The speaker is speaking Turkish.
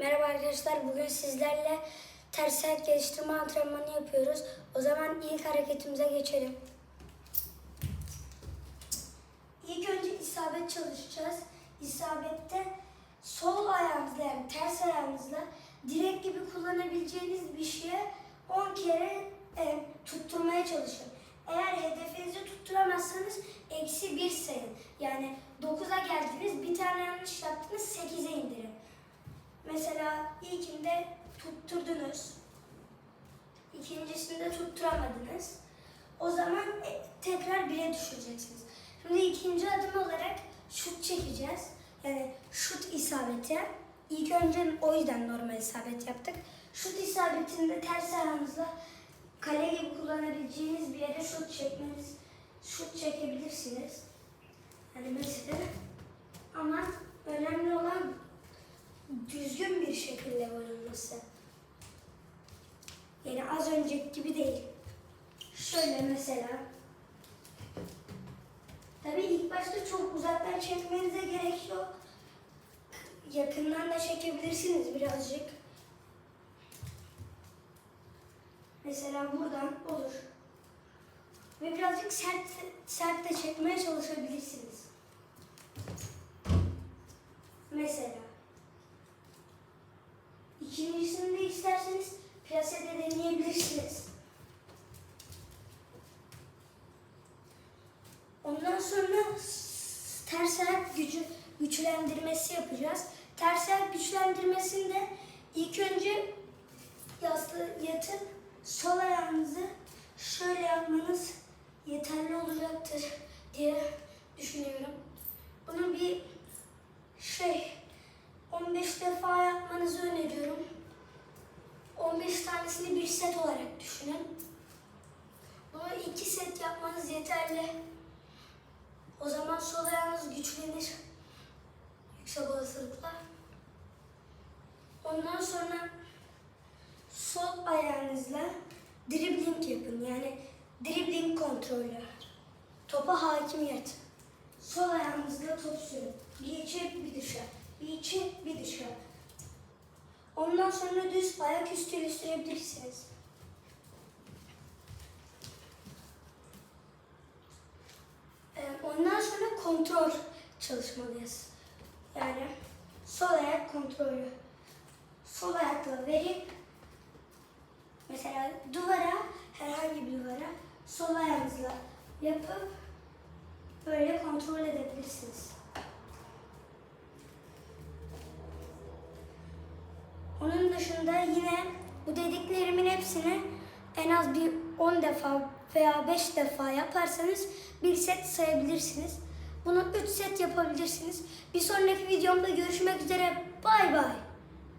Merhaba arkadaşlar. Bugün sizlerle ters ayak geliştirme antrenmanı yapıyoruz. O zaman ilk hareketimize geçelim. İlk önce isabet çalışacağız. İsabette sol ayağınızla yani ters ayağınızla direk gibi kullanabileceğiniz bir şeye 10 kere e, tutturmaya çalışın. Eğer hedefinizi tutturamazsanız eksi 1 sayın. Yani 9'a geldiniz bir tane yanlış yaptınız 8'e indirin. Mesela ilkinde tutturdunuz. İkincisinde tutturamadınız. O zaman e, tekrar 1'e düşüreceksiniz. Şimdi ikinci adım olarak şut çekeceğiz. Yani şut isabeti. İlk önce o yüzden normal isabet yaptık. Şut isabetinde ters ayağınızla kale gibi kullanabileceğiniz bir yere şut çekmeniz, şut çekebilirsiniz. Bir şekilde vurulması. Yani az önceki gibi değil. Şöyle mesela. Tabii ilk başta çok uzaktan çekmenize gerek yok. Yakından da çekebilirsiniz birazcık. Mesela buradan olur. Ve birazcık sert sert de çekmeye çalışabilirsiniz. Ondan sonra ters ayak gücü güçlendirmesi yapacağız. Ters ayak güçlendirmesinde ilk önce yaslı yatıp sol ayağınızı şöyle yapmanız yeterli olacaktır diye düşünüyorum. Bunun bir şey 15 defa yapmanızı öneriyorum. 15 tanesini bir set olarak düşünün. Bunu iki set yapmanız yeterli. Sol ayağınız güçlenir. Yüksek olasılıkla. Ondan sonra sol ayağınızla dribbling yapın. Yani dribbling kontrolü. Topa hakimiyet. Sol ayağınızla top sürün. Bir içi bir dışa. Bir içi bir dışa. Ondan sonra düz ayak üstü sürebilirsiniz. Ee, Ondan sonra kontrol çalışmalıyız. Yani sol ayak kontrolü. Sol ayakla verip mesela duvara, herhangi bir duvara sol ayağınızla yapıp böyle kontrol edebilirsiniz. Onun dışında yine bu dediklerimin hepsini en az bir 10 defa veya 5 defa yaparsanız bir set sayabilirsiniz. Bunu 3 set yapabilirsiniz. Bir sonraki videomda görüşmek üzere. Bay bay.